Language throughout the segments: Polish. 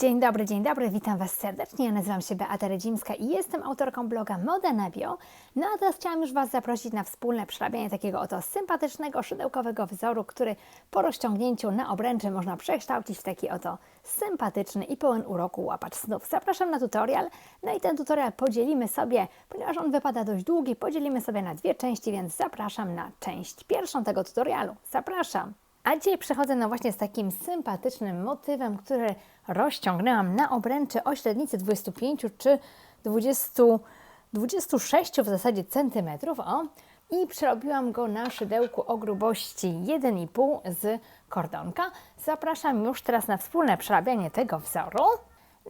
Dzień dobry, dzień dobry, witam Was serdecznie. Ja nazywam się Beata Redzimska i jestem autorką bloga Moda na Bio. No a teraz chciałam już Was zaprosić na wspólne przerabianie takiego oto sympatycznego, szydełkowego wzoru, który po rozciągnięciu na obręczy można przekształcić w taki oto sympatyczny i pełen uroku łapacz snów. Zapraszam na tutorial. No i ten tutorial podzielimy sobie, ponieważ on wypada dość długi, podzielimy sobie na dwie części, więc zapraszam na część pierwszą tego tutorialu. Zapraszam! A dzisiaj przechodzę no właśnie z takim sympatycznym motywem, który rozciągnęłam na obręczy o średnicy 25 czy 20, 26 w zasadzie centymetrów, o, i przerobiłam go na szydełku o grubości 1,5 z kordonka. Zapraszam już teraz na wspólne przerabianie tego wzoru.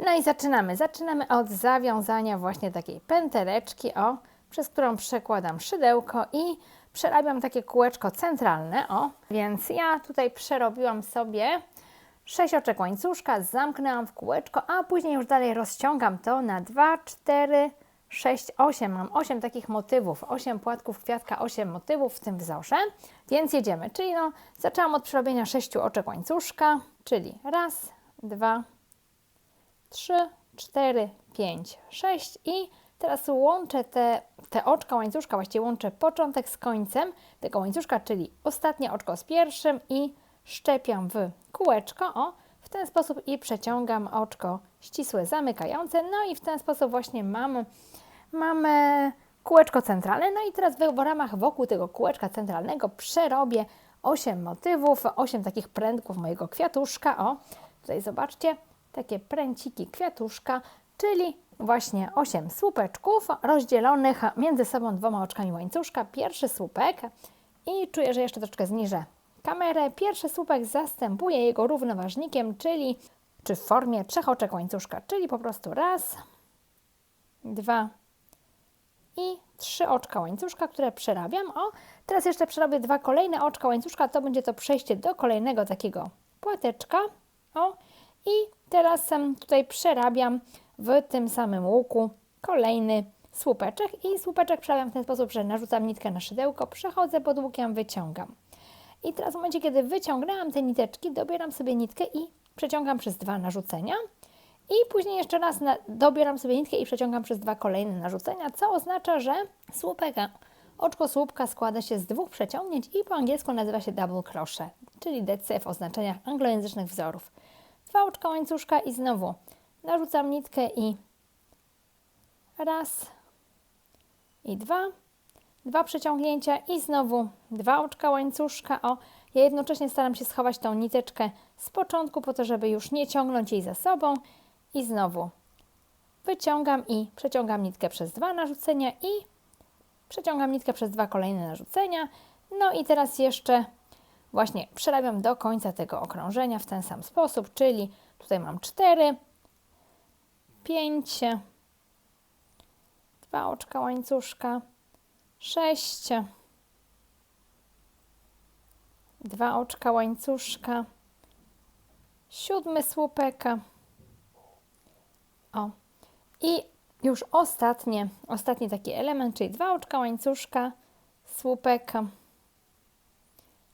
No i zaczynamy. Zaczynamy od zawiązania właśnie takiej pęteleczki, o, przez którą przekładam szydełko i przerabiam takie kółeczko centralne, o. Więc ja tutaj przerobiłam sobie 6 oczek łańcuszka, zamknęłam w kółeczko, a później już dalej rozciągam to na 2, 4, 6, 8. Mam 8 takich motywów, 8 płatków kwiatka, 8 motywów w tym wzorze, więc jedziemy. Czyli no, zaczęłam od przerobienia 6 oczek łańcuszka, czyli raz, dwa, trzy, cztery, pięć, sześć i teraz łączę te, te oczka łańcuszka, właściwie łączę początek z końcem tego łańcuszka, czyli ostatnie oczko z pierwszym i szczepiam w kółeczko, o, w ten sposób i przeciągam oczko ścisłe zamykające, no i w ten sposób właśnie mamy, mamy kółeczko centralne, no i teraz w, w ramach wokół tego kółeczka centralnego przerobię 8 motywów, 8 takich prędków mojego kwiatuszka, o, tutaj zobaczcie, takie pręciki kwiatuszka, czyli właśnie 8 słupeczków rozdzielonych między sobą dwoma oczkami łańcuszka. Pierwszy słupek i czuję, że jeszcze troszeczkę zniżę kamerę. Pierwszy słupek zastępuje jego równoważnikiem, czyli czy w formie trzech oczek łańcuszka, czyli po prostu raz, dwa i trzy oczka łańcuszka, które przerabiam. O, teraz jeszcze przerobię dwa kolejne oczka łańcuszka, to będzie to przejście do kolejnego takiego płateczka. O, i teraz tutaj przerabiam w tym samym łuku kolejny słupeczek i słupeczek przerabiam w ten sposób, że narzucam nitkę na szydełko, przechodzę pod łukiem, wyciągam. I teraz w momencie, kiedy wyciągnęłam te niteczki, dobieram sobie nitkę i przeciągam przez dwa narzucenia. I później jeszcze raz na, dobieram sobie nitkę i przeciągam przez dwa kolejne narzucenia, co oznacza, że słupek, oczko słupka składa się z dwóch przeciągnięć i po angielsku nazywa się double crochet, czyli DC w oznaczeniach anglojęzycznych wzorów. Dwa oczka łańcuszka i znowu narzucam nitkę i raz i dwa, dwa przeciągnięcia i znowu dwa oczka łańcuszka. O, ja jednocześnie staram się schować tą niteczkę z początku po to, żeby już nie ciągnąć jej za sobą i znowu wyciągam i przeciągam nitkę przez dwa narzucenia i przeciągam nitkę przez dwa kolejne narzucenia. No i teraz jeszcze właśnie przerabiam do końca tego okrążenia w ten sam sposób, czyli tutaj mam cztery, pięć, dwa oczka łańcuszka, sześć, dwa oczka łańcuszka, siódmy słupek, o, i już ostatnie, ostatni taki element, czyli dwa oczka łańcuszka, słupek,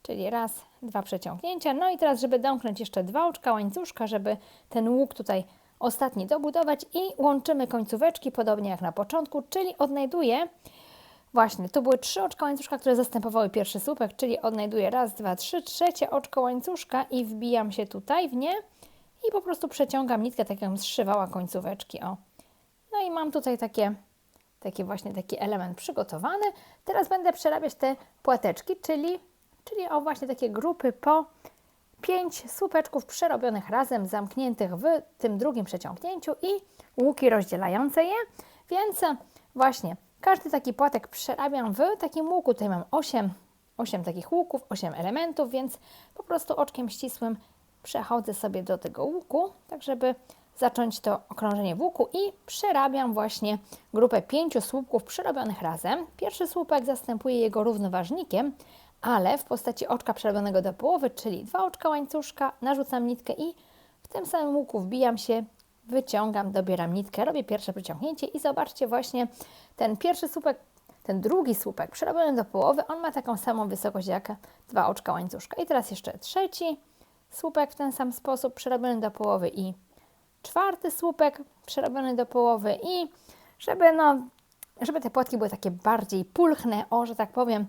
czyli raz, dwa przeciągnięcia. No i teraz, żeby domknąć jeszcze dwa oczka łańcuszka, żeby ten łuk tutaj ostatni dobudować i łączymy końcóweczki, podobnie jak na początku, czyli odnajduję Właśnie, to były trzy oczka łańcuszka, które zastępowały pierwszy słupek, czyli odnajduję raz, dwa, trzy, trzecie oczko łańcuszka i wbijam się tutaj w nie i po prostu przeciągam nitkę, tak jakbym zszywała końcóweczki, o. No i mam tutaj takie, taki właśnie taki element przygotowany. Teraz będę przerabiać te płateczki, czyli, czyli o właśnie takie grupy po pięć słupeczków przerobionych razem, zamkniętych w tym drugim przeciągnięciu i łuki rozdzielające je, więc właśnie każdy taki płatek przerabiam w takim łuku. Tutaj mam 8, 8 takich łuków, 8 elementów, więc po prostu oczkiem ścisłym przechodzę sobie do tego łuku, tak żeby zacząć to okrążenie w łuku i przerabiam właśnie grupę pięciu słupków przerobionych razem. Pierwszy słupek zastępuje jego równoważnikiem, ale w postaci oczka przerobionego do połowy, czyli dwa oczka łańcuszka, narzucam nitkę i w tym samym łuku wbijam się, wyciągam, dobieram nitkę, robię pierwsze przeciągnięcie i zobaczcie właśnie ten pierwszy słupek, ten drugi słupek przerobiony do połowy, on ma taką samą wysokość jak dwa oczka łańcuszka. I teraz jeszcze trzeci słupek w ten sam sposób przerobiony do połowy i czwarty słupek przerobiony do połowy. I żeby no, żeby te płatki były takie bardziej pulchne, o, że tak powiem,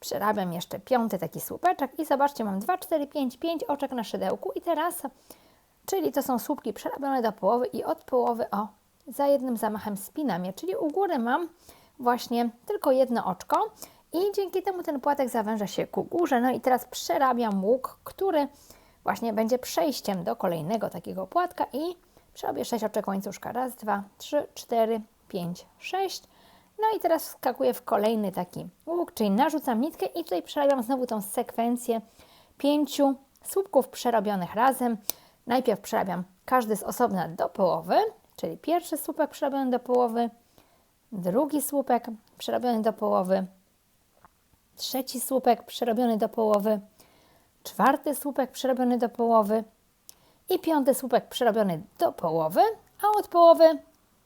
przerabiam jeszcze piąty taki słupeczek. I zobaczcie, mam 2, 4, 5, 5 oczek na szydełku. I teraz, czyli to są słupki przerabione do połowy i od połowy, o, za jednym zamachem spinam je, czyli u góry mam właśnie tylko jedno oczko i dzięki temu ten płatek zawęża się ku górze. No i teraz przerabiam łuk, który właśnie będzie przejściem do kolejnego takiego płatka i przerobię 6 oczek łańcuszka. Raz, dwa, trzy, cztery, pięć, sześć. No i teraz wskakuję w kolejny taki łuk, czyli narzucam nitkę i tutaj przerabiam znowu tą sekwencję pięciu słupków przerobionych razem. Najpierw przerabiam każdy z osobna do połowy, czyli pierwszy słupek przerobiony do połowy, drugi słupek przerobiony do połowy, trzeci słupek przerobiony do połowy, czwarty słupek przerobiony do połowy i piąty słupek przerobiony do połowy, a od połowy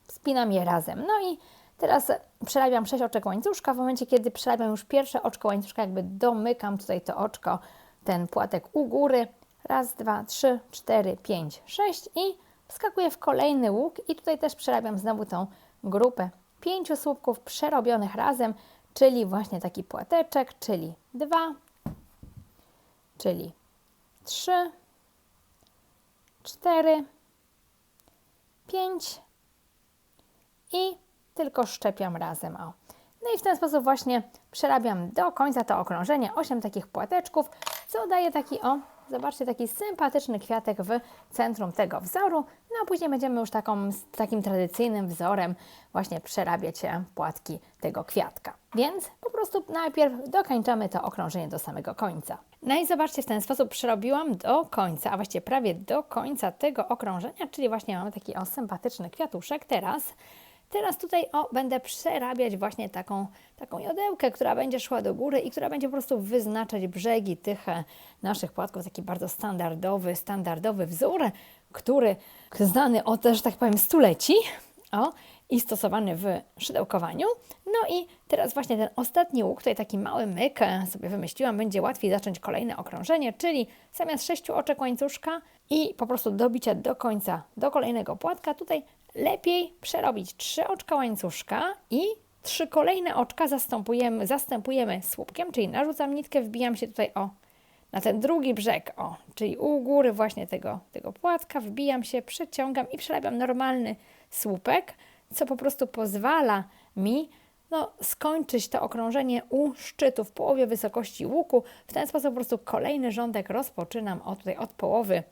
spinam je razem. No i teraz przerabiam 6 oczek łańcuszka. W momencie, kiedy przerabiam już pierwsze oczko łańcuszka, jakby domykam tutaj to oczko, ten płatek u góry. Raz, dwa, trzy, cztery, pięć, sześć i wskakuję w kolejny łuk i tutaj też przerabiam znowu tą grupę pięciu słupków przerobionych razem, czyli właśnie taki płateczek, czyli dwa, czyli trzy, cztery, pięć i tylko szczepiam razem. O. No i w ten sposób właśnie przerabiam do końca to okrążenie, 8 takich płateczków, co daje taki, o, zobaczcie, taki sympatyczny kwiatek w centrum tego wzoru. No a później będziemy już taką, z takim tradycyjnym wzorem właśnie przerabiać płatki tego kwiatka. Więc po prostu najpierw dokończamy to okrążenie do samego końca. No i zobaczcie, w ten sposób przerobiłam do końca, a właściwie prawie do końca tego okrążenia, czyli właśnie mamy taki o sympatyczny kwiatuszek. Teraz Teraz tutaj o, będę przerabiać właśnie taką, taką jodełkę, która będzie szła do góry i która będzie po prostu wyznaczać brzegi tych e, naszych płatków. Taki bardzo standardowy, standardowy wzór, który znany od, że tak powiem, stuleci. O, i stosowany w szydełkowaniu. No i teraz właśnie ten ostatni łuk, tutaj taki mały myk e, sobie wymyśliłam, będzie łatwiej zacząć kolejne okrążenie, czyli zamiast sześciu oczek łańcuszka i po prostu dobicia do końca, do kolejnego płatka, tutaj lepiej przerobić trzy oczka łańcuszka i trzy kolejne oczka zastępujemy, zastępujemy słupkiem, czyli narzucam nitkę, wbijam się tutaj o na ten drugi brzeg, o, czyli u góry właśnie tego, tego płatka, wbijam się, przeciągam i przerabiam normalny słupek, co po prostu pozwala mi no, skończyć to okrążenie u szczytu w połowie wysokości łuku. W ten sposób po prostu kolejny rządek rozpoczynam od, tutaj od połowy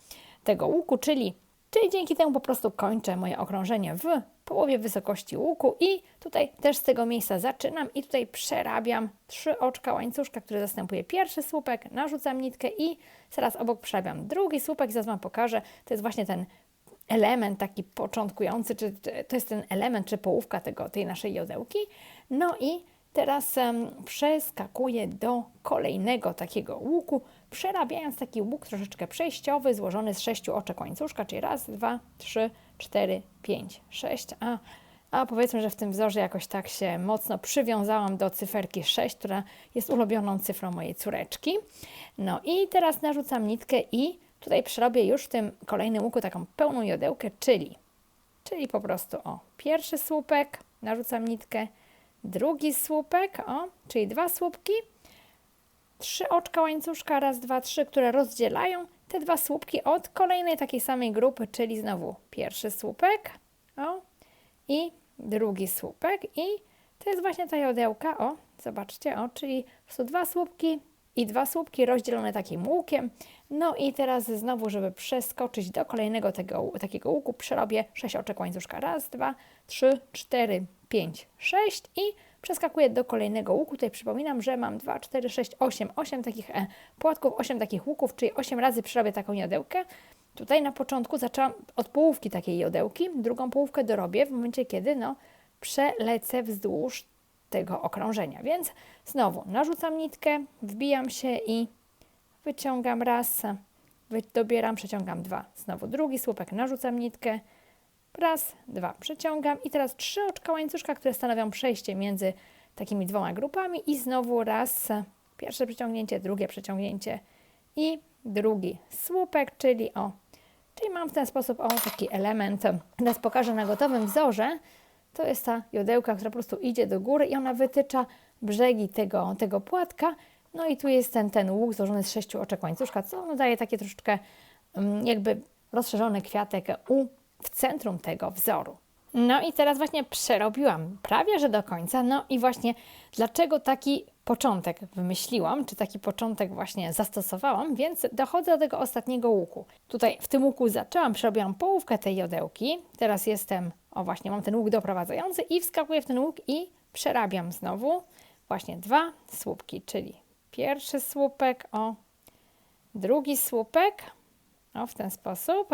tego łuku, czyli, czyli dzięki temu po prostu kończę moje okrążenie w połowie wysokości łuku i tutaj też z tego miejsca zaczynam i tutaj przerabiam trzy oczka łańcuszka, który zastępuje pierwszy słupek, narzucam nitkę i zaraz obok przerabiam drugi słupek zaraz Wam pokażę, to jest właśnie ten element taki początkujący, czy to jest ten element, czy połówka tego, tej naszej jodełki. No i teraz um, przeskakuję do kolejnego takiego łuku, przerabiając taki łuk troszeczkę przejściowy, złożony z sześciu oczek łańcuszka, czyli raz, dwa, trzy, cztery, pięć, sześć, a a powiedzmy, że w tym wzorze jakoś tak się mocno przywiązałam do cyferki 6, która jest ulubioną cyfrą mojej córeczki. No i teraz narzucam nitkę i Tutaj przerobię już w tym kolejnym łuku taką pełną jodełkę, czyli, czyli po prostu o, pierwszy słupek, narzucam nitkę, drugi słupek, o, czyli dwa słupki, trzy oczka łańcuszka, raz, dwa, trzy, które rozdzielają te dwa słupki od kolejnej takiej samej grupy, czyli znowu pierwszy słupek, o, i drugi słupek i to jest właśnie ta jodełka, o, zobaczcie, o, czyli prostu dwa słupki, i dwa słupki rozdzielone takim łukiem. No i teraz znowu, żeby przeskoczyć do kolejnego tego, takiego łuku, przerobię 6 oczek łańcuszka. Raz, dwa, trzy, cztery, pięć, sześć i przeskakuję do kolejnego łuku. Tutaj przypominam, że mam 2, 4, 6, 8, 8 takich e, płatków, 8 takich łuków, czyli 8 razy przerobię taką jodełkę. Tutaj na początku zaczęłam od połówki takiej jodełki, drugą połówkę dorobię w momencie, kiedy no, przelecę wzdłuż tego okrążenia. Więc znowu narzucam nitkę, wbijam się i wyciągam raz, dobieram, przeciągam dwa. Znowu drugi słupek, narzucam nitkę, raz, dwa, przeciągam i teraz trzy oczka łańcuszka, które stanowią przejście między takimi dwoma grupami i znowu raz, pierwsze przeciągnięcie, drugie przeciągnięcie i drugi słupek, czyli o Czyli mam w ten sposób o taki element, teraz pokażę na gotowym wzorze, to jest ta jodełka, która po prostu idzie do góry i ona wytycza brzegi tego, tego płatka. No i tu jest ten, ten łuk złożony z sześciu oczek łańcuszka, co no daje takie troszeczkę mm, jakby rozszerzony kwiatek u, w centrum tego wzoru. No i teraz właśnie przerobiłam prawie, że do końca. No i właśnie dlaczego taki początek wymyśliłam, czy taki początek właśnie zastosowałam, więc dochodzę do tego ostatniego łuku. Tutaj w tym łuku zaczęłam, przerobiłam połówkę tej jodełki. Teraz jestem, o właśnie, mam ten łuk doprowadzający i wskakuję w ten łuk i przerabiam znowu właśnie dwa słupki, czyli pierwszy słupek, o, drugi słupek, o, w ten sposób.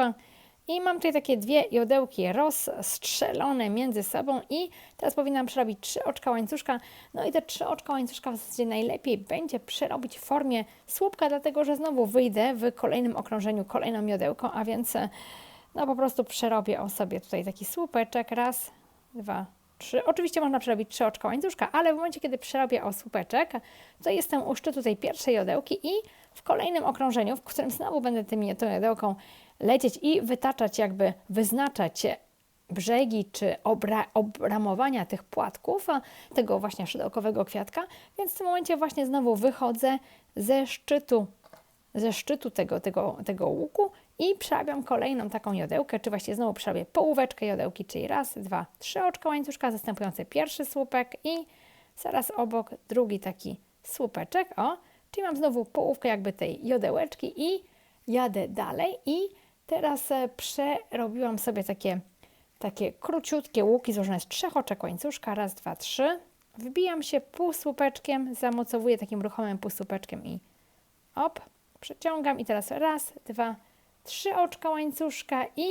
I mam tutaj takie dwie jodełki rozstrzelone między sobą i teraz powinnam przerobić trzy oczka łańcuszka. No i te trzy oczka łańcuszka w zasadzie najlepiej będzie przerobić w formie słupka, dlatego że znowu wyjdę w kolejnym okrążeniu kolejną jodełką, a więc no po prostu przerobię o sobie tutaj taki słupeczek. Raz, dwa, trzy. Oczywiście można przerobić trzy oczka łańcuszka, ale w momencie, kiedy przerobię o słupeczek, to jestem u szczytu tej pierwszej jodełki i w kolejnym okrążeniu, w którym znowu będę tymi, tą jodełką lecieć i wytaczać, jakby wyznaczać brzegi czy obra, obramowania tych płatków, tego właśnie szydełkowego kwiatka, więc w tym momencie właśnie znowu wychodzę ze szczytu, ze szczytu tego, tego, tego łuku i przerabiam kolejną taką jodełkę, czy właśnie znowu przerabię połóweczkę jodełki, czyli raz, dwa, trzy oczka łańcuszka, zastępujące pierwszy słupek i zaraz obok drugi taki słupeczek, o, czyli mam znowu połówkę jakby tej jodełeczki i jadę dalej i Teraz e, przerobiłam sobie takie, takie króciutkie łuki złożone z trzech oczek łańcuszka. Raz, dwa, trzy. Wbijam się półsłupeczkiem, zamocowuję takim ruchomym półsłupeczkiem i op, przeciągam i teraz raz, dwa, trzy oczka łańcuszka i,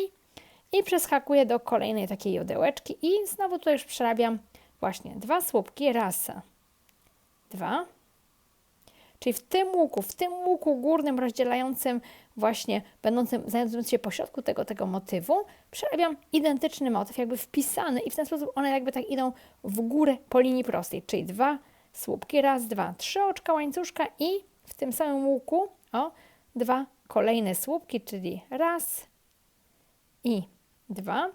i przeskakuję do kolejnej takiej jodełeczki i znowu tutaj już przerabiam właśnie dwa słupki, raz, dwa, Czyli w tym łuku, w tym łuku górnym rozdzielającym właśnie, będącym, znajdującym się pośrodku tego, tego motywu, przerabiam identyczny motyw, jakby wpisany i w ten sposób one jakby tak idą w górę po linii prostej, czyli dwa słupki, raz, dwa, trzy oczka łańcuszka i w tym samym łuku, o, dwa kolejne słupki, czyli raz i dwa,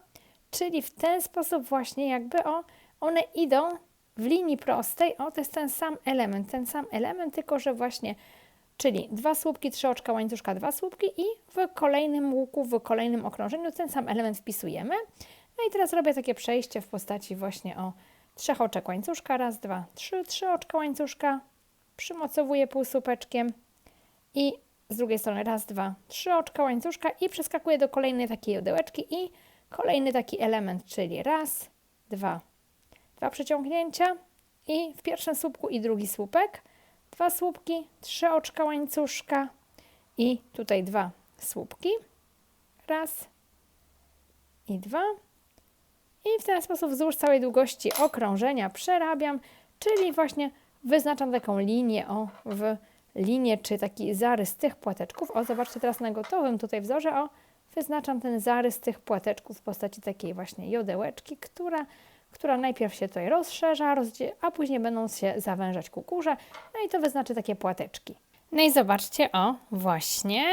czyli w ten sposób właśnie jakby, o, one idą w linii prostej, o to jest ten sam element, ten sam element, tylko że właśnie, czyli dwa słupki, trzy oczka łańcuszka, dwa słupki i w kolejnym łuku, w kolejnym okrążeniu ten sam element wpisujemy. No i teraz robię takie przejście w postaci właśnie o trzech oczek łańcuszka, raz, dwa, trzy, trzy oczka łańcuszka, przymocowuję półsłupeczkiem i z drugiej strony raz, dwa, trzy oczka łańcuszka i przeskakuję do kolejnej takiej jodełeczki i kolejny taki element, czyli raz, dwa, dwa przeciągnięcia i w pierwszym słupku i drugi słupek, dwa słupki, trzy oczka łańcuszka i tutaj dwa słupki, raz i dwa. I w ten sposób wzdłuż całej długości okrążenia przerabiam, czyli właśnie wyznaczam taką linię o w linię, czy taki zarys tych płateczków. O, zobaczcie teraz na gotowym tutaj wzorze, o, wyznaczam ten zarys tych płateczków w postaci takiej właśnie jodełeczki, która która najpierw się tutaj rozszerza, a później będą się zawężać ku no i to wyznaczy takie płateczki. No i zobaczcie, o, właśnie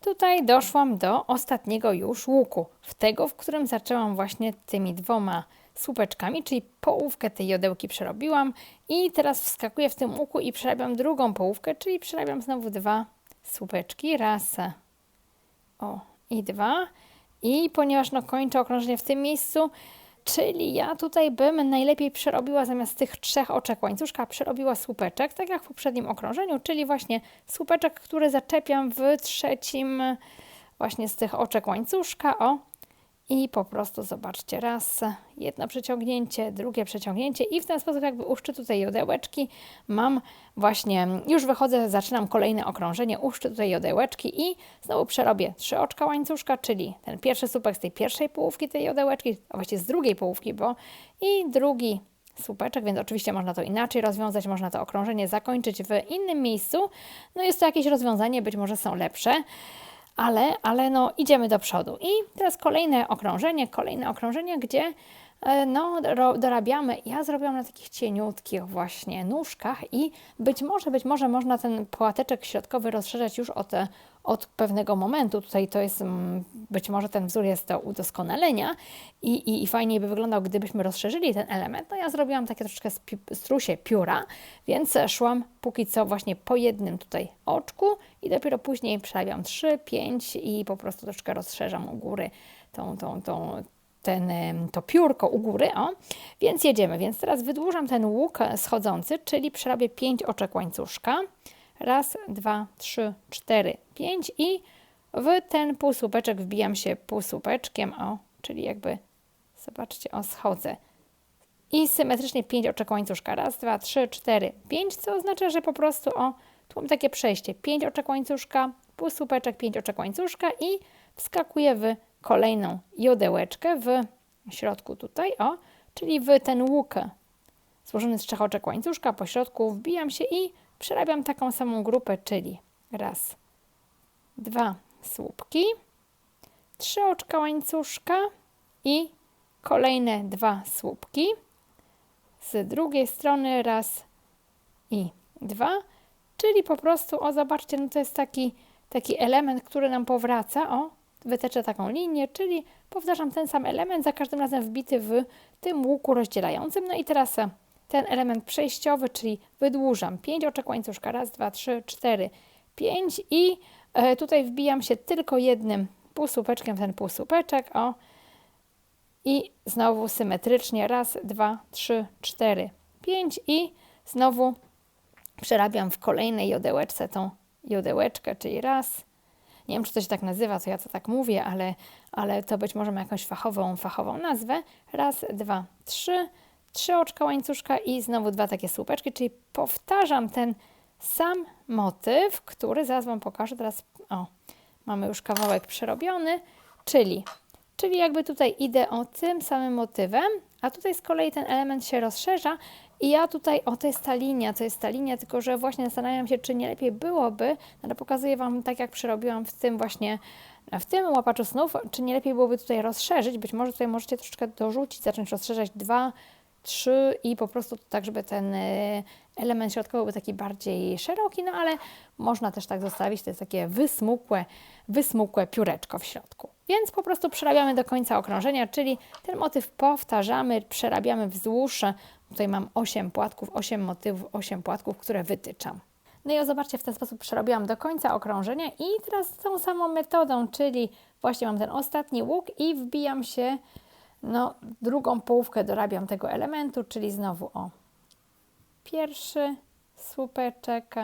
tutaj doszłam do ostatniego już łuku, w tego, w którym zaczęłam właśnie tymi dwoma słupeczkami, czyli połówkę tej jodełki przerobiłam i teraz wskakuję w tym łuku i przerabiam drugą połówkę, czyli przerabiam znowu dwa słupeczki, raz, o i dwa. I ponieważ no kończę okrążenie w tym miejscu, Czyli ja tutaj bym najlepiej przerobiła zamiast tych trzech oczek łańcuszka, przerobiła słupeczek, tak jak w poprzednim okrążeniu, czyli właśnie słupeczek, który zaczepiam w trzecim właśnie z tych oczek łańcuszka, o, i po prostu zobaczcie, raz, jedno przeciągnięcie, drugie przeciągnięcie i w ten sposób jakby u szczytu tej jodełeczki mam właśnie, już wychodzę, zaczynam kolejne okrążenie u szczytu tej jodełeczki i znowu przerobię trzy oczka łańcuszka, czyli ten pierwszy słupek z tej pierwszej połówki tej jodełeczki, a właściwie z drugiej połówki, bo i drugi słupeczek, więc oczywiście można to inaczej rozwiązać, można to okrążenie zakończyć w innym miejscu. No jest to jakieś rozwiązanie, być może są lepsze ale, ale no idziemy do przodu. I teraz kolejne okrążenie, kolejne okrążenie, gdzie e, no, dorabiamy. Ja zrobiłam na takich cieniutkich właśnie nóżkach i być może, być może można ten płateczek środkowy rozszerzać już o te od pewnego momentu. Tutaj to jest, mm, być może ten wzór jest do udoskonalenia i, i, i fajniej by wyglądał, gdybyśmy rozszerzyli ten element. No ja zrobiłam takie troszeczkę strusie pióra, więc szłam póki co właśnie po jednym tutaj oczku i dopiero później przerabiam 3, 5 i po prostu troszeczkę rozszerzam u góry tą, tą, tą, ten, to piórko u góry, o. Więc jedziemy. Więc teraz wydłużam ten łuk schodzący, czyli przerabię 5 oczek łańcuszka. Raz, dwa, trzy, cztery, pięć i w ten półsłupeczek wbijam się półsłupeczkiem, o, czyli jakby, zobaczcie, o, schodzę. I symetrycznie 5 oczek łańcuszka. Raz, dwa, trzy, cztery, pięć, co oznacza, że po prostu, o, tu mam takie przejście. 5 oczek łańcuszka, półsłupeczek, 5 oczek łańcuszka i wskakuję w kolejną jodełeczkę w środku tutaj, o, czyli w ten łuk złożony z trzech oczek łańcuszka, po środku wbijam się i przerabiam taką samą grupę, czyli raz, dwa słupki, trzy oczka łańcuszka i kolejne dwa słupki. Z drugiej strony raz i dwa, czyli po prostu, o zobaczcie, no to jest taki, taki element, który nam powraca, o, wyteczę taką linię, czyli powtarzam ten sam element, za każdym razem wbity w tym łuku rozdzielającym. No i teraz e, ten element przejściowy, czyli wydłużam 5 oczek łańcuszka, raz, dwa, trzy, cztery, pięć i e, tutaj wbijam się tylko jednym półsłupeczkiem ten półsłupeczek, o, i znowu symetrycznie, raz, dwa, trzy, cztery, pięć i znowu przerabiam w kolejnej jodełeczce tą jodełeczkę, czyli raz, nie wiem, czy to się tak nazywa, co ja to tak mówię, ale, ale to być może ma jakąś fachową, fachową nazwę. Raz, dwa, trzy, trzy oczka łańcuszka i znowu dwa takie słupeczki, czyli powtarzam ten sam motyw, który zaraz Wam pokażę. Teraz, o, mamy już kawałek przerobiony, czyli, czyli jakby tutaj idę o tym samym motywem, a tutaj z kolei ten element się rozszerza i ja tutaj, o to jest ta linia, to jest ta linia, tylko że właśnie zastanawiam się, czy nie lepiej byłoby, ale pokazuję Wam tak, jak przerobiłam w tym właśnie, w tym łapaczu snów, czy nie lepiej byłoby tutaj rozszerzyć, być może tutaj możecie troszeczkę dorzucić, zacząć rozszerzać dwa, trzy i po prostu tak, żeby ten y, element środkowy był taki bardziej szeroki, no ale można też tak zostawić, to jest takie wysmukłe, wysmukłe pióreczko w środku. Więc po prostu przerabiamy do końca okrążenia, czyli ten motyw powtarzamy, przerabiamy wzdłuż. Tutaj mam 8 płatków, 8 motywów, 8 płatków, które wytyczam. No i o, zobaczcie, w ten sposób przerobiłam do końca okrążenia i teraz tą samą metodą, czyli właśnie mam ten ostatni łuk i wbijam się, no drugą połówkę dorabiam tego elementu, czyli znowu o pierwszy słupeczek,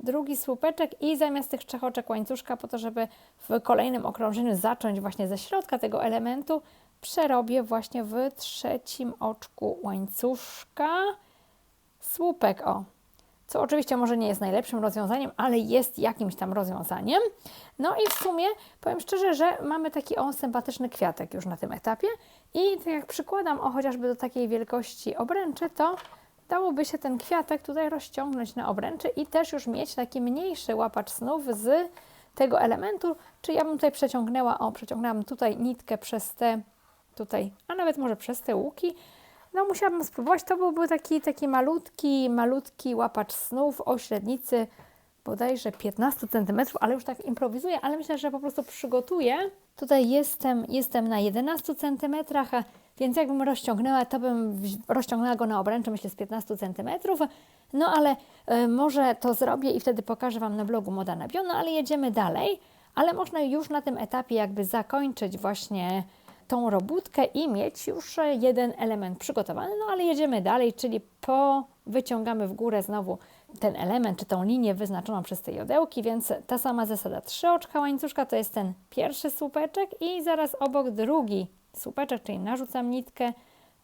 drugi słupeczek i zamiast tych trzech oczek łańcuszka, po to, żeby w kolejnym okrążeniu zacząć właśnie ze środka tego elementu, przerobię właśnie w trzecim oczku łańcuszka słupek, o. Co oczywiście może nie jest najlepszym rozwiązaniem, ale jest jakimś tam rozwiązaniem. No i w sumie powiem szczerze, że mamy taki o sympatyczny kwiatek już na tym etapie. I tak jak przykładam o chociażby do takiej wielkości obręczy, to dałoby się ten kwiatek tutaj rozciągnąć na obręczy i też już mieć taki mniejszy łapacz snów z tego elementu, czy ja bym tutaj przeciągnęła, o przeciągnęłam tutaj nitkę przez te tutaj, a nawet może przez te łuki, no musiałabym spróbować, to byłby taki, taki malutki, malutki łapacz snów o średnicy bodajże 15 cm, ale już tak improwizuję, ale myślę, że po prostu przygotuję. Tutaj jestem, jestem na 11 cm, więc jakbym rozciągnęła, to bym rozciągnęła go na obręczy, myślę, z 15 cm. No ale y, może to zrobię i wtedy pokażę Wam na blogu Moda na Bio, no ale jedziemy dalej. Ale można już na tym etapie jakby zakończyć właśnie tą robótkę i mieć już jeden element przygotowany. No ale jedziemy dalej, czyli po wyciągamy w górę znowu ten element, czy tą linię wyznaczoną przez te jodełki, więc ta sama zasada. Trzy oczka łańcuszka to jest ten pierwszy słupeczek i zaraz obok drugi słupeczek, czyli narzucam nitkę,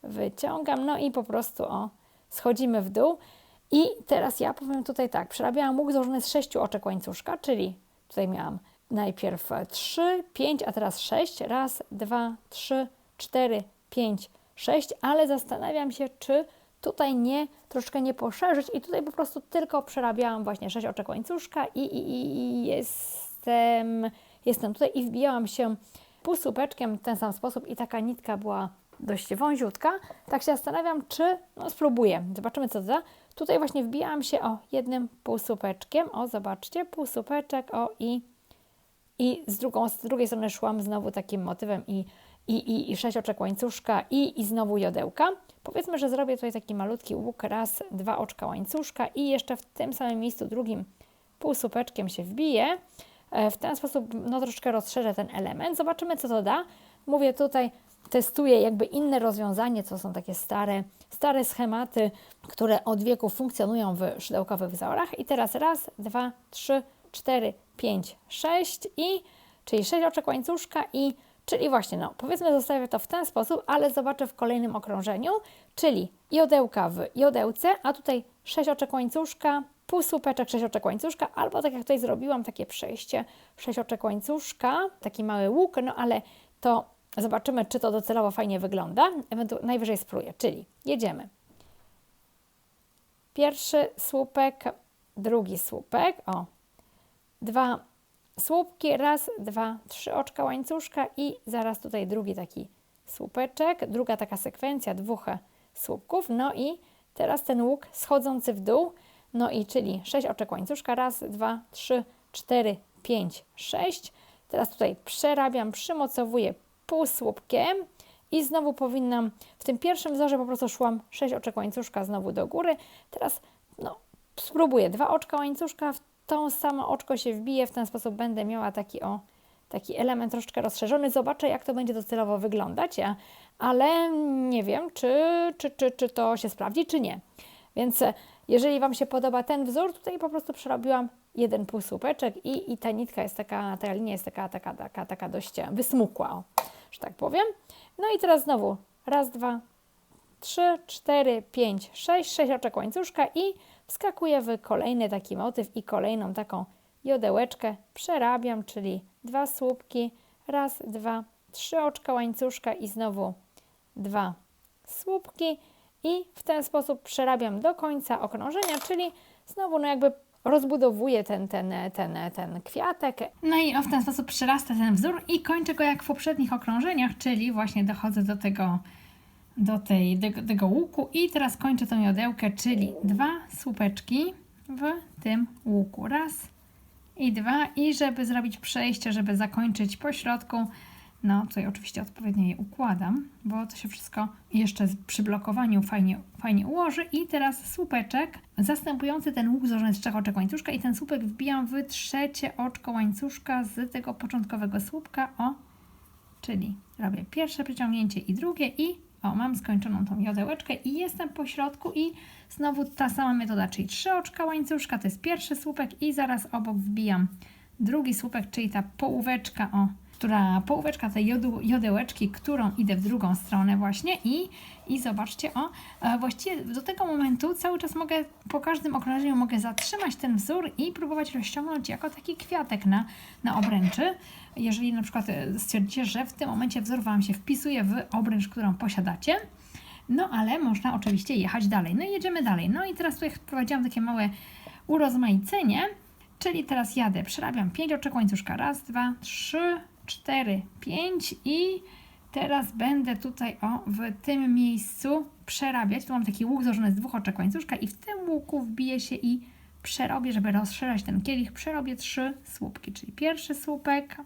wyciągam, no i po prostu o, schodzimy w dół. I teraz ja powiem tutaj tak, przerabiałam łuk złożony z sześciu oczek łańcuszka, czyli tutaj miałam najpierw 3, 5, a teraz 6. Raz, dwa, trzy, cztery, pięć, sześć, ale zastanawiam się, czy tutaj nie, troszkę nie poszerzyć i tutaj po prostu tylko przerabiałam właśnie 6 oczek łańcuszka i, i, i jestem, jestem tutaj i wbijałam się półsłupeczkiem w ten sam sposób i taka nitka była dość wąziutka, tak się zastanawiam, czy no, spróbuję. Zobaczymy, co da. Tutaj właśnie wbijałam się o jednym półsłupeczkiem. O, zobaczcie, półsłupeczek, o i, i z, drugą, z drugiej strony szłam znowu takim motywem i, i, i, i sześć oczek łańcuszka i, i znowu jodełka. Powiedzmy, że zrobię tutaj taki malutki łuk, raz, dwa oczka łańcuszka i jeszcze w tym samym miejscu drugim półsłupeczkiem się wbiję. E, W ten sposób no, troszeczkę rozszerzę ten element. Zobaczymy, co to da. Mówię tutaj, testuję jakby inne rozwiązanie, co są takie stare, stare schematy, które od wieków funkcjonują w szydełkowych wzorach. I teraz raz, dwa, trzy, cztery, pięć, sześć i, czyli sześć oczek łańcuszka i, czyli właśnie, no powiedzmy zostawię to w ten sposób, ale zobaczę w kolejnym okrążeniu, czyli jodełka w jodełce, a tutaj sześć oczek łańcuszka, półsłupeczek, sześć oczek łańcuszka, albo tak jak tutaj zrobiłam, takie przejście, sześć oczek łańcuszka, taki mały łuk, no ale to zobaczymy, czy to docelowo fajnie wygląda. Najwyżej spróbuję, czyli jedziemy. Pierwszy słupek, drugi słupek, o, dwa słupki, raz, dwa, trzy oczka łańcuszka i zaraz tutaj drugi taki słupeczek, druga taka sekwencja dwóch słupków, no i teraz ten łuk schodzący w dół, no i czyli sześć oczek łańcuszka, raz, dwa, trzy, cztery, pięć, sześć. Teraz tutaj przerabiam, przymocowuję półsłupkiem i znowu powinnam, w tym pierwszym wzorze po prostu szłam 6 oczek łańcuszka znowu do góry. Teraz no, spróbuję dwa oczka łańcuszka, w tą samo oczko się wbije, w ten sposób będę miała taki o, taki element troszeczkę rozszerzony. Zobaczę, jak to będzie docelowo wyglądać, ja, ale nie wiem, czy, czy, czy, czy to się sprawdzi, czy nie. Więc e, jeżeli Wam się podoba ten wzór, tutaj po prostu przerobiłam jeden półsłupeczek i, i ta nitka jest taka, ta linia jest taka, taka, taka, taka dość e, wysmukła, o, że tak powiem. No i teraz znowu raz, dwa, trzy, cztery, pięć, sześć, sześć oczek łańcuszka i wskakuję w kolejny taki motyw i kolejną taką jodełeczkę przerabiam, czyli dwa słupki, raz, dwa, trzy oczka łańcuszka i znowu dwa słupki i w ten sposób przerabiam do końca okrążenia, czyli znowu no jakby rozbudowuję ten, ten, ten, ten kwiatek. No i w ten sposób przerasta ten wzór i kończę go jak w poprzednich okrążeniach, czyli właśnie dochodzę do tego, do tej, tego, łuku. I teraz kończę tą jodełkę, czyli dwa słupeczki w tym łuku. Raz i dwa. I żeby zrobić przejście, żeby zakończyć po środku, no tutaj oczywiście odpowiednio je układam, bo to się wszystko jeszcze przy blokowaniu fajnie, fajnie ułoży. I teraz słupeczek zastępujący ten łuk złożony z trzech oczek łańcuszka. I ten słupek wbijam w trzecie oczko łańcuszka z tego początkowego słupka, o, czyli robię pierwsze przeciągnięcie i drugie. I o, mam skończoną tą jodełeczkę i jestem po środku i znowu ta sama metoda, czyli trzy oczka łańcuszka, to jest pierwszy słupek i zaraz obok wbijam drugi słupek, czyli ta połóweczka, o, która połóweczka tej jodu, jodełeczki, którą idę w drugą stronę właśnie i, i zobaczcie, o, e, właściwie do tego momentu cały czas mogę, po każdym okrążeniu mogę zatrzymać ten wzór i próbować rozciągnąć jako taki kwiatek na, na obręczy. Jeżeli na przykład e, stwierdzicie, że w tym momencie wzór Wam się wpisuje w obręcz, którą posiadacie, no ale można oczywiście jechać dalej. No i jedziemy dalej. No i teraz tutaj wprowadziłam takie małe urozmaicenie, czyli teraz jadę, przerabiam 5 oczek łańcuszka. Raz, dwa, trzy, cztery, pięć i teraz będę tutaj o w tym miejscu przerabiać. Tu mam taki łuk złożony z dwóch oczek łańcuszka i w tym łuku wbiję się i przerobię, żeby rozszerzać ten kielich, przerobię trzy słupki, czyli pierwszy słupek,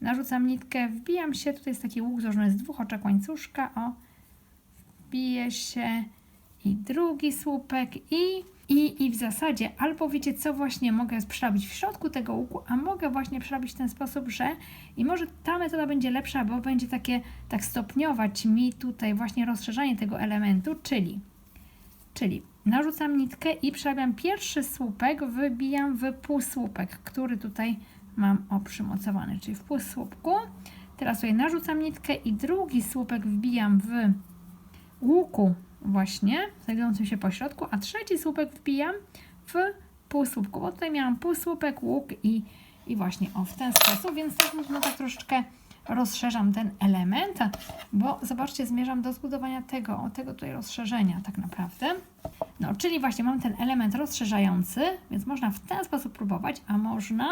narzucam nitkę, wbijam się, tutaj jest taki łuk złożony z dwóch oczek łańcuszka, o, wbiję się i drugi słupek i, i, i w zasadzie albo wiecie co właśnie mogę przerobić w środku tego łuku, a mogę właśnie przerobić w ten sposób, że i może ta metoda będzie lepsza, bo będzie takie tak stopniować mi tutaj właśnie rozszerzanie tego elementu, czyli czyli narzucam nitkę i przerabiam pierwszy słupek, wybijam w półsłupek, który tutaj mam oprzymocowany, czyli w półsłupku. Teraz tutaj narzucam nitkę i drugi słupek wbijam w łuku właśnie, znajdującym się po środku, a trzeci słupek wbijam w półsłupku, bo tutaj miałam półsłupek, łuk i, i właśnie o w ten sposób, więc tak no tak troszeczkę rozszerzam ten element, bo zobaczcie, zmierzam do zbudowania tego, tego tutaj rozszerzenia tak naprawdę. No, czyli właśnie mam ten element rozszerzający, więc można w ten sposób próbować, a można,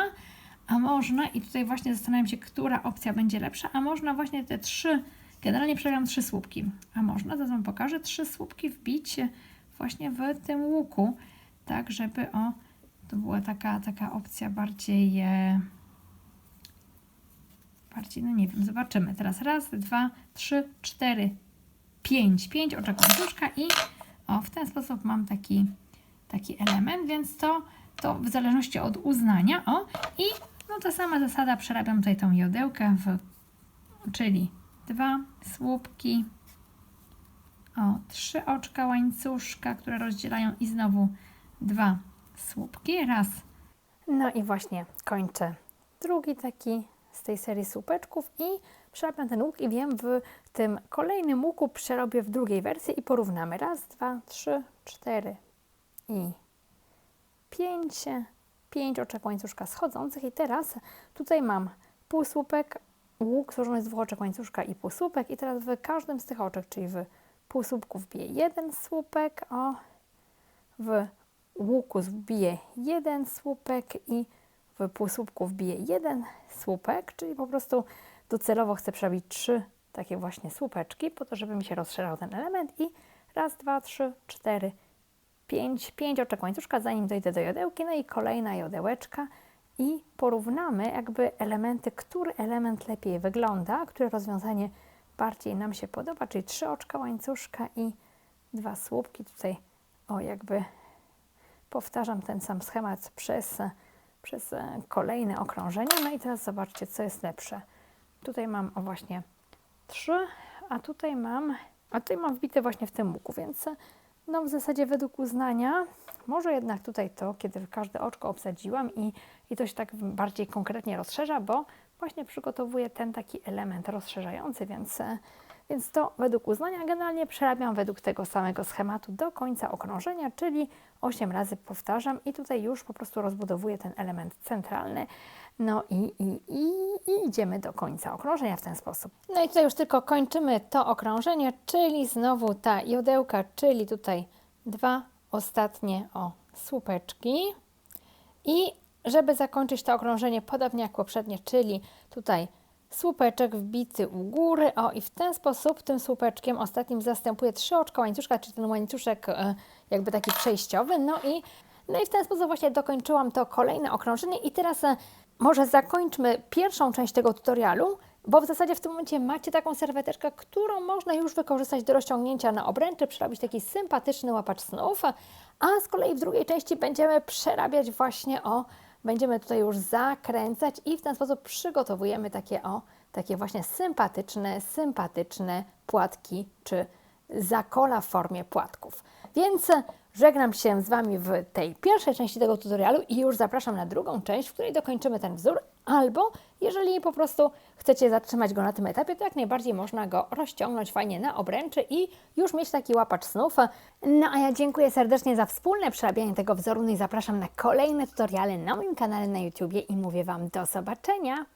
a można i tutaj właśnie zastanawiam się, która opcja będzie lepsza, a można właśnie te trzy Generalnie przerabiam trzy słupki, a można, zaraz Wam pokażę, trzy słupki wbić właśnie w tym łuku, tak żeby o, to była taka, taka opcja bardziej, e, bardziej, no nie wiem, zobaczymy. Teraz raz, dwa, trzy, cztery, pięć, pięć oczek łańcuszka i o, w ten sposób mam taki, taki element, więc to, to w zależności od uznania, o, i no ta sama zasada, przerabiam tutaj tą jodełkę w, czyli dwa słupki, o, trzy oczka łańcuszka, które rozdzielają i znowu dwa słupki, raz. No i właśnie kończę drugi taki z tej serii słupeczków i przerabiam ten łuk i wiem w tym kolejnym łuku przerobię w drugiej wersji i porównamy. Raz, dwa, trzy, cztery i pięć, pięć oczek łańcuszka schodzących i teraz tutaj mam półsłupek, łuk złożony z dwóch oczek łańcuszka i półsłupek. I teraz w każdym z tych oczek, czyli w półsłupku wbiję jeden słupek, o, w łuku wbiję jeden słupek i w półsłupku wbiję jeden słupek, czyli po prostu docelowo chcę przerobić trzy takie właśnie słupeczki, po to, żeby mi się rozszerzał ten element. I raz, dwa, trzy, cztery, pięć, pięć oczek łańcuszka, zanim dojdę do jodełki, no i kolejna jodełeczka i porównamy jakby elementy, który element lepiej wygląda, które rozwiązanie bardziej nam się podoba, czyli trzy oczka łańcuszka i dwa słupki. Tutaj o jakby powtarzam ten sam schemat przez, przez kolejne okrążenie. No i teraz zobaczcie, co jest lepsze. Tutaj mam o właśnie trzy, a tutaj mam, a tutaj mam wbite właśnie w tym łuku, więc no w zasadzie według uznania, może jednak tutaj to, kiedy każde oczko obsadziłam i, i to się tak bardziej konkretnie rozszerza, bo właśnie przygotowuję ten taki element rozszerzający, więc, więc to według uznania generalnie przerabiam według tego samego schematu do końca okrążenia, czyli 8 razy powtarzam i tutaj już po prostu rozbudowuję ten element centralny. No i, i, i, i idziemy do końca okrążenia w ten sposób. No i tutaj już tylko kończymy to okrążenie, czyli znowu ta jodełka, czyli tutaj dwa ostatnie o słupeczki. I żeby zakończyć to okrążenie podobnie jak poprzednie, czyli tutaj słupeczek wbity u góry, o i w ten sposób tym słupeczkiem ostatnim zastępuję trzy oczka łańcuszka, czyli ten łańcuszek e, jakby taki przejściowy, no i, no i w ten sposób właśnie dokończyłam to kolejne okrążenie. I teraz e, może zakończmy pierwszą część tego tutorialu, bo w zasadzie w tym momencie macie taką serweteczkę, którą można już wykorzystać do rozciągnięcia na obręczy, przerobić taki sympatyczny łapacz snów, a z kolei w drugiej części będziemy przerabiać właśnie o, będziemy tutaj już zakręcać i w ten sposób przygotowujemy takie o, takie właśnie sympatyczne, sympatyczne płatki czy zakola w formie płatków. Więc żegnam się z Wami w tej pierwszej części tego tutorialu i już zapraszam na drugą część, w której dokończymy ten wzór, albo jeżeli po prostu chcecie zatrzymać go na tym etapie, to jak najbardziej można go rozciągnąć fajnie na obręczy i już mieć taki łapacz snów. No a ja dziękuję serdecznie za wspólne przerabianie tego wzoru no i zapraszam na kolejne tutoriale na moim kanale na YouTubie i mówię Wam do zobaczenia!